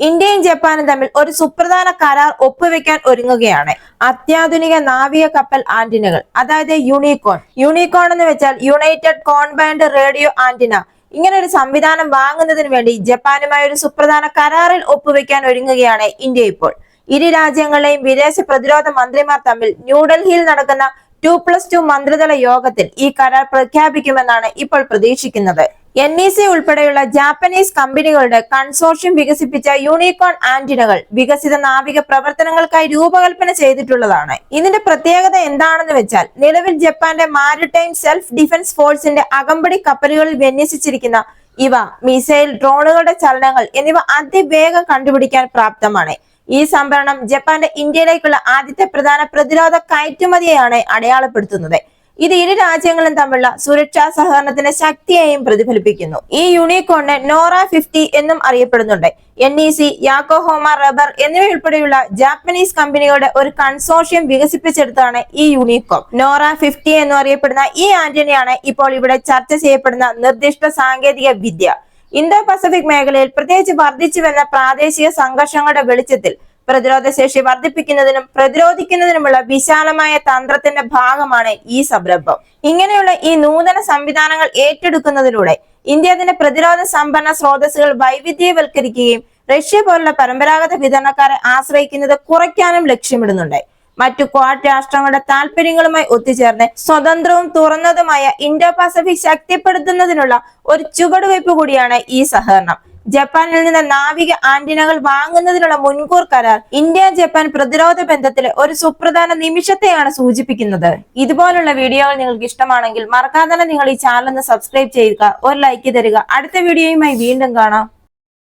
ഇന്ത്യയും ജപ്പാനും തമ്മിൽ ഒരു സുപ്രധാന കരാർ ഒപ്പുവെക്കാൻ ഒരുങ്ങുകയാണ്. അത്യാധുനിക നാവിക കപ്പൽ ആന്റിനകൾ അതായത് യൂണിക്കോൺ യൂണിക്കോൺ എന്ന് വെച്ചാൽ യുണൈറ്റഡ് കോൺബൈൻഡ് റേഡിയോ ആന്റിന. ഇങ്ങനെ ഒരു സംവിധാനം വാങ്ങുന്നതിന് വേണ്ടി ജപ്പാനുമായി ഒരു സുപ്രധാന കരാറിൽ ഒപ്പുവെക്കാൻ ഒരുങ്ങുകയാണ് ഇന്ത്യ ഇപ്പോൾ. ഇരു രാജ്യങ്ങളെയും വിദേശ പ്രതിരോധ മന്ത്രിമാർ തമ്മിൽ ന്യൂഡൽഹിയിൽ നടക്കുന്ന ടു പ്ലസ് ടു മന്ത്രിതല യോഗത്തിൽ ഈ കരാർ പ്രഖ്യാപിക്കുമെന്നാണ് ഇപ്പോൾ പ്രതീക്ഷിക്കുന്നത്. എൻ ഇ സി ഉൾപ്പെടെയുള്ള ജാപ്പനീസ് കമ്പനികളുടെ കൺസോർഷ്യം വികസിപ്പിച്ച യൂണിക്കോൺ ആന്റിനകൾ വികസിത നാവിക പ്രവർത്തനങ്ങൾക്കായി രൂപകൽപ്പന ചെയ്തിട്ടുള്ളതാണ്. ഇതിന്റെ പ്രത്യേകത എന്താണെന്ന് വെച്ചാൽ നിലവിൽ ജപ്പാന്റെ മാരിടൈം സെൽഫ് ഡിഫൻസ് ഫോഴ്സിന്റെ അകമ്പടി കപ്പലുകളിൽ വിന്യസിച്ചിരിക്കുന്ന ഇവ മിസൈൽ ഡ്രോണുകളുടെ ചലനങ്ങൾ എന്നിവ അതിവേഗം കണ്ടുപിടിക്കാൻ പ്രാപ്തമാണ്. ഈ സംഭരണം ജപ്പാന്റെ ഇന്ത്യയിലേക്കുള്ള ആദ്യത്തെ പ്രധാന പ്രതിരോധ കയറ്റുമതിയെയാണ് അടയാളപ്പെടുത്തുന്നത്. ഇത് ഇരു രാജ്യങ്ങളും തമ്മിലുള്ള സുരക്ഷാ സഹകരണത്തിന്റെ ശക്തിയെയും പ്രതിഫലിപ്പിക്കുന്നു. ഈ യൂണിക്കോണിന് നോറ ഫിഫ്റ്റി എന്നും അറിയപ്പെടുന്നുണ്ട്. N E C Yokohama rubber എന്നിവയുൾപ്പെടെയുള്ള ജാപ്പനീസ് കമ്പനികളുടെ ഒരു കൺസോർഷ്യം വികസിപ്പിച്ചെടുത്താണ് ഈ യൂണിക്കോം നോറ ഫിഫ്റ്റി എന്നും അറിയപ്പെടുന്ന ഈ ആന്റണിയാണ് ഇപ്പോൾ ഇവിടെ ചർച്ച ചെയ്യപ്പെടുന്ന നിർദ്ദിഷ്ട സാങ്കേതിക വിദ്യ. ഇന്തോ പസഫിക് മേഖലയിൽ പ്രത്യേകിച്ച് വർദ്ധിച്ചു വന്ന പ്രാദേശിക സംഘർഷങ്ങളുടെ വെളിച്ചത്തിൽ പ്രതിരോധ ശേഷി വർദ്ധിപ്പിക്കുന്നതിനും പ്രതിരോധിക്കുന്നതിനുമുള്ള വിശാലമായ തന്ത്രത്തിന്റെ ഭാഗമാണ് ഈ സംരംഭം. ഇങ്ങനെയുള്ള ഈ നൂതന സംവിധാനങ്ങൾ ഏറ്റെടുക്കുന്നതിലൂടെ ഇന്ത്യ അതിന്റെ പ്രതിരോധ സമ്പന്ന സ്രോതസ്സുകൾ വൈവിധ്യവൽക്കരിക്കുകയും റഷ്യ പോലുള്ള പരമ്പരാഗത വിതരണക്കാരെ ആശ്രയിക്കുന്നത് കുറയ്ക്കാനും ലക്ഷ്യമിടുന്നുണ്ട്. മറ്റു ക്വാഡ് രാഷ്ട്രങ്ങളുടെ താല്പര്യങ്ങളുമായി ഒത്തുചേർന്ന് സ്വതന്ത്രവും തുറന്നതുമായ ഇന്തോ പസഫിക് ശക്തിപ്പെടുത്തുന്നതിനുള്ള ഒരു ചുവടുവയ്പ് കൂടിയാണ് ഈ സഹകരണം. ജപ്പാനിൽ നിന്ന് നാവിക ആന്റിനകൾ വാങ്ങുന്നതിനുള്ള മുൻകൂർ കരാർ ഇന്ത്യ ജപ്പാൻ പ്രതിരോധ ബന്ധത്തിലെ ഒരു സുപ്രധാന നിമിഷത്തെയാണ് സൂചിപ്പിക്കുന്നത്. ഇതുപോലുള്ള വീഡിയോകൾ നിങ്ങൾക്ക് ഇഷ്ടമാണെങ്കിൽ മറക്കാതെ നിങ്ങൾ ഈ ചാനൽ ഒന്ന് സബ്സ്ക്രൈബ് ചെയ്യുക ഒരു ലൈക്ക് തരിക. അടുത്ത വീഡിയോയുമായി വീണ്ടും കാണാം.